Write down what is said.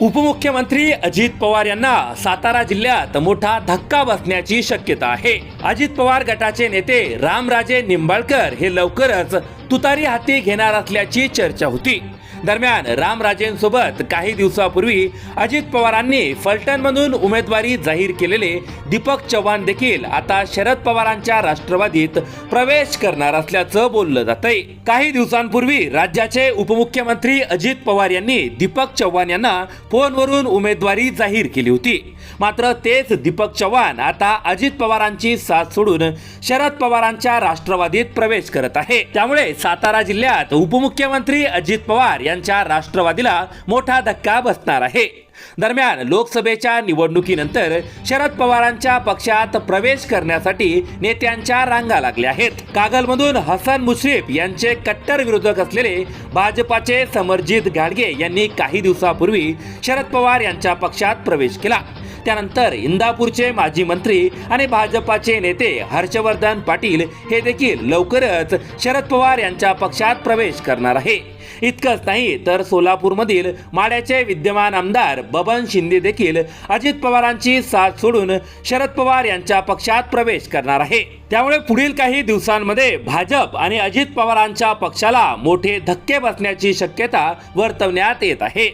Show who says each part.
Speaker 1: उपमुख्यमंत्री अजित पवार यांना सातारा जिल्ह्यात मोठा धक्का बसण्याची शक्यता आहे. अजित पवार गटाचे नेते रामराजे निंबाळकर हे लवकरच तुतारी हाती घेणार असल्याची चर्चा होती. दरम्यान रामराजेंसोबत काही दिवसापूर्वी अजित पवारांनी फलटणमधून उमेदवारी जाहीर केलेले दीपक चव्हाण देखील आता शरद पवारांच्या राष्ट्रवादीत प्रवेश करणार असल्याचं बोललं जातंय. काही दिवसांपूर्वी राज्याचे उपमुख्यमंत्री अजित पवार यांनी दीपक चव्हाण यांना फोनवरून उमेदवारी जाहीर केली होती. मात्र तेच दीपक चव्हाण आता अजित पवारांची साथ सोडून शरद पवारांच्या राष्ट्रवादीत प्रवेश करत आहे. त्यामुळे सातारा जिल्ह्यात उपमुख्यमंत्री अजित पवार यांच्या राष्ट्रवादीला मोठा धक्का बसणार आहे. दरम्यान लोकसभेच्या निवडणुकीनंतर शरद पवारांच्या पक्षात प्रवेश करण्यासाठी नेत्यांच्या रांगा लागल्या आहेत. कागलमधून हसन मुश्रीफ यांचे कट्टर विरोधक असलेले भाजपाचे समरजित गाडगे यांनी काही दिवसापूर्वी शरद पवार यांच्या पक्षात प्रवेश केला. त्यानंतर इंदापूरचे माजी मंत्री आणि भाजपाचे नेते हर्षवर्धन पाटील हे देखील लवकरच शरद पवार यांच्या पक्षात प्रवेश करणार आहे. इतकंच नाही तर सोलापूरमधील माड्याचे विद्यमान आमदार बबन शिंदे देखील अजित पवारांची साथ सोडून शरद पवार यांच्या पक्षात प्रवेश करणार आहे. त्यामुळे पुढील काही दिवसांमध्ये भाजप आणि अजित पवारांच्या पक्षाला मोठे धक्के बसण्याची शक्यता वर्तवण्यात येत आहे.